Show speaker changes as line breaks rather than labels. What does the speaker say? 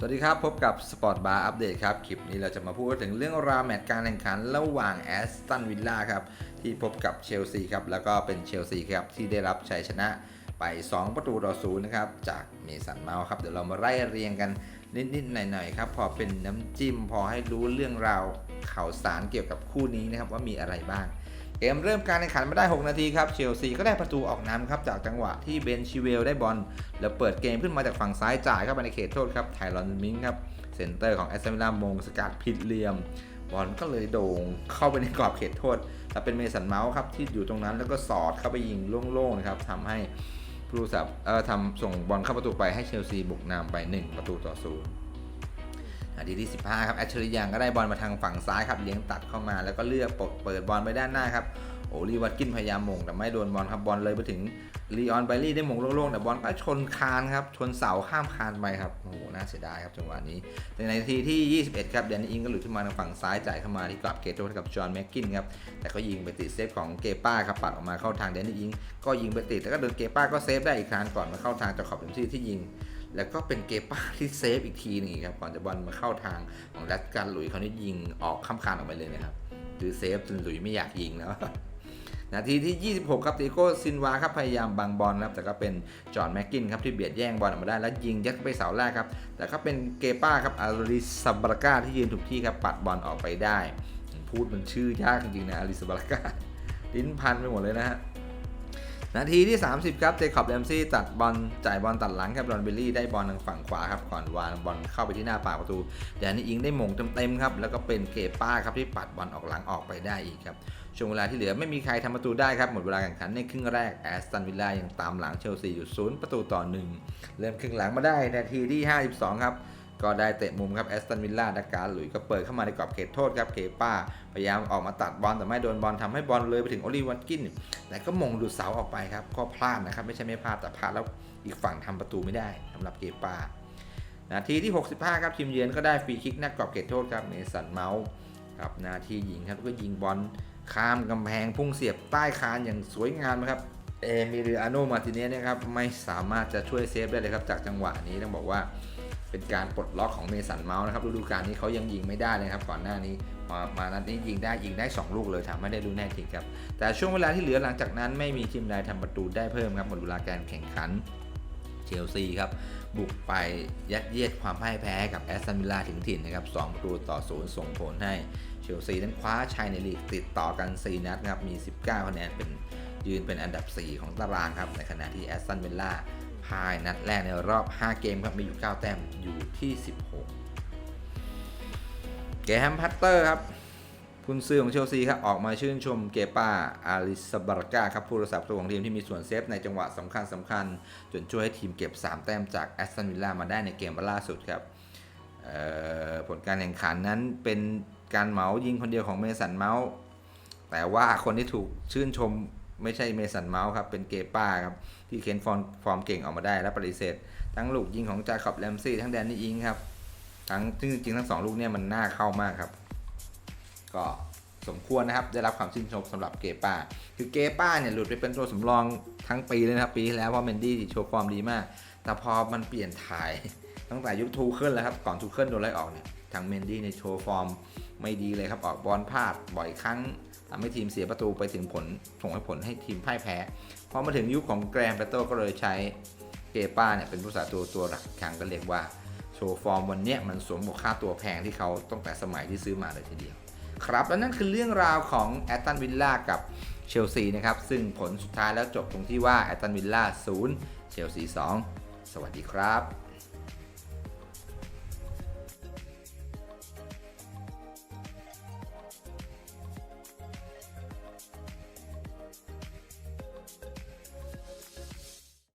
สวัสดีครับ พบกับ Sport Bar Update ครับ คลิปนี้เราจะมาพูดถึงเรื่องราวแมตช์การแข่งขันระหว่างแอสตันวิลล่าครับ ที่พบกับเชลซีครับ แล้วก็เป็นเชลซีครับ ที่ได้รับชัยชนะไป 2 ประตูต่อศูนย์นะครับ จากเมสันเมาครับ เดี๋ยวเรามาไล่เรียงกันนิดๆหน่อยๆครับ พอเป็นน้ำจิ้มพอให้รู้เรื่องราวข่าวสารเกี่ยวกับคู่นี้นะครับว่ามีอะไรบ้าง เกมเริ่มการแข่งขันมาได้ 6 นาทีครับ เชลซีก็ได้ประตูออกนำครับ จากจังหวะที่เบนชิเวลได้บอลแล้วเปิดเกมขึ้นมาจากฝั่งซ้ายจ่ายเข้าไปในเขตโทษครับไทรอนมิงครับเซนเตอร์ของแอสตันวิลล่ามงสกัดผิดเหลี่ยมบอลก็เลยโด่งเข้าไปในกรอบเขตโทษแล้วเป็นเมสันเมาส์ครับที่อยู่ตรงนั้นแล้วก็สอดเข้าไปยิงโล่งๆนะครับทำให้ผู้รักษาเอ่อทำส่งบอลเข้าประตูไปให้เชลซีบุกนำไป 1 ประตูต่อศูนย์ นาทีที่ 15 ครับแอชเชอริยังก็ได้บอลมาทางฝั่งซ้ายครับเลี้ยงตัดเข้ามาแล้วก็เลือกเปิดบอลไปด้านหน้าครับโอลีวัตกินพยายามมงแต่ไม่โดนบอลครับบอลเลยไปถึงลีออนไบลี่ได้มงโล่งๆแต่บอลก็ชนคานครับชนเสาข้ามคานไปครับโอ้โหน่าเสียดายครับจังหวะนี้ในนาทีที่ 21 ครับเดนนี่อิงก็หลุดขึ้นมาทางฝั่งซ้ายจ่ายเข้ามาที่กลับเกตโทษกับจอห์นแม็กกินครับแต่ก็ยิงไปติดเซฟของเกป้าครับปัดออกมาเข้าทางเดนนี่อิง ก็ยิงไปติดแล้วก็โดนเกป้าก็เซฟได้อีกครั้งก่อนมาเข้าทางจากขอบเต็มที่ที่ยิง แล้วก็เป็นเกป้าที่เซฟอีกทีหนึงอีกครับก่อนจะบอลมาเข้าทางของแรดการหลุยเขานี่ยิงออกข้ามคานออกไปเลยนะครับคือเซฟจนหลุยไม่อยากยิงแล้วนาทีที่ 26 ครับติโก้ซินวาครับพยายามบังบอลครับแต่ก็เป็นจอห์นแม็กกินครับที่เบียดแย่งบอลออกมาได้แล้วยิงยัดไปเสาแรกครับ แต่ก็เป็นเกป้าครับอาริซาบรากาที่ยืนถูกที่ครับปัดบอลออกไปได้ พูดมันชื่อยากจริงๆนะอาริซาบรากาลิ้นพันไปหมดเลยนะฮะ นาทีที่ 30 ครับ เจคอบแรมซี่ตัดบอลจ่ายบอลตัดหลังครับรอนเบลลี่ได้บอลทางฝั่งขวาครับก่อนวางบอลเข้าไปที่หน้าปากประตูแดนนี่อิงได้หม่งเต็มๆครับแล้วก็เป็นเกป้าครับที่ปัดบอลออกหลังออกไปได้อีกครับช่วงเวลาที่เหลือไม่มีใครทำประตูได้ครับหมดเวลาแข่งขันในครึ่งแรกแอสตันวิลล่ายังตามหลังเชลซีอยู่ศูนย์ประตูต่อหนึ่งเริ่มครึ่งหลังมาได้นาทีที่ 52 ครับ ก็ได้เตะมุมครับแอสตันวิลล่าดักการหลุยก็เปิดเข้ามาในกรอบเขตโทษครับเคป้า พยายามออกมาตัดบอลแต่ไม่โดนบอลทำให้บอลเลยไปถึงโอลิวัตกินแต่ก็มงดูดเสาออกไปครับก็พลาดนะครับไม่ใช่ไม่พลาดแต่พลาดแล้วอีกฝั่งทำประตูไม่ได้สำหรับเกป้านาทีที่ 65 ครับทีมเยือนก็ได้ฟรีคิกหน้ากรอบเขตโทษครับเมสันเมาส์ครับนาทียิงครับก็ยิงบอลข้ามกำแพงพุ่งเสียบใต้คานอย่างสวยงามนะครับเอมิลิอาโนมาติเนสนะครับไม่สามารถจะช่วยเซฟได้เลยครับจากจังหวะนี้ต้องบอกว่า เป็นการปลดล็อกของเมสันเมาส์นะครับฤดูกาลนี้เขายังยิงไม่ได้เลยครับก่อนหน้านี้มามานัดนี้ยิงได้ยิงได้ 2 ลูกเลยทำไม่ได้ดูแน่ทีครับ แต่ช่วงเวลาที่เหลือหลังจากนั้นไม่มีทีมใดทำประตูได้เพิ่มครับหมดเวลาการแข่งขันเชลซีครับบุกไปยัดเยียดความพ่ายแพ้กับแอสตันวิลล่าถึงถิ่นนะครับ2ประตูต่อศูนย์ส่งผลให้เชลซีนั้นคว้าชัยในลีกติดต่อกัน 4 นัดครับมี 19คะแนนเป็นยืนเป็นอันดับ 4 ของตารางครับในขณะที่แอสตันวิลล่า พายนัดแรกในรอบ 5 เกมครับมีอยู่ 9 แต้มอยู่ที่ 16 เกแฮมพัตเตอร์ครับคุณซื้อของเชลซีครับออกมาชื่นชมเกปาอาริสบาร์กาครับผู้รักษาประตูของทีมที่มีส่วนเซฟในจังหวะสำคัญสำคัญ จนช่วยให้ทีมเก็บ 3 แต้มจากแอสตันวิลล่ามาได้ในเกมล่าสุดครับผลการแข่งขันนั้นเป็นการเหมายิงคนเดียวของเมสันเมาส์แต่ว่าคนที่ถูกชื่นชม ไม่ใช่เมสันเมาส์ครับ เป็นเกป้าครับ ที่เค้นฟอร์มฟอร์มเก่งออกมาได้และปฏิเสธ ทั้งลูกยิงของจาคอบแรมซี่ทั้งแดนนี่อิงครับ ทั้งซึ่งจริงๆทั้งสองลูกเนี่ยมันน่าเข้ามากครับ ก็สมควรนะครับ ได้รับความชื่นชมสำหรับเกป้า คือเกป้าเนี่ยหลุดไปเป็นตัวสำรองทั้งปีเลยนะครับ ปีที่แล้วเพราะเมนดี้โชว์ฟอร์มดีมาก แต่พอมันเปลี่ยนถ่ายตั้งแต่ยุคทูเคิลแล้วครับ ก่อนทูเคิลโดนไล่ออกเนี่ยทางเมนดี้ในโชว์ฟอร์มไม่ดีเลยครับ ออกบอลพลาดบ่อยครั้ง ทำให้ทีมเสียประตูไปถึงผลส่งให้ผลให้ทีมพ่ายแพ้ พอมาถึงยุคของแกรนเปโตก็เลยใช้เกป้าเนี่ยเป็นผู้สาตัวตัวหลักครั้งก็เรียกว่าโชว์ฟอร์มวันนี้มันสวมบวกค่าตัวแพงที่เขาตั้งแต่สมัยที่ซื้อมาเลยทีเดียว ครับ และนั่นคือเรื่องราวของแอตตันวิลล่ากับเชลซีนะครับ ซึ่งผลสุดท้ายแล้วจบตรงที่ว่าแอตตันวิลล่า0เชลซี2สวัสดีครับ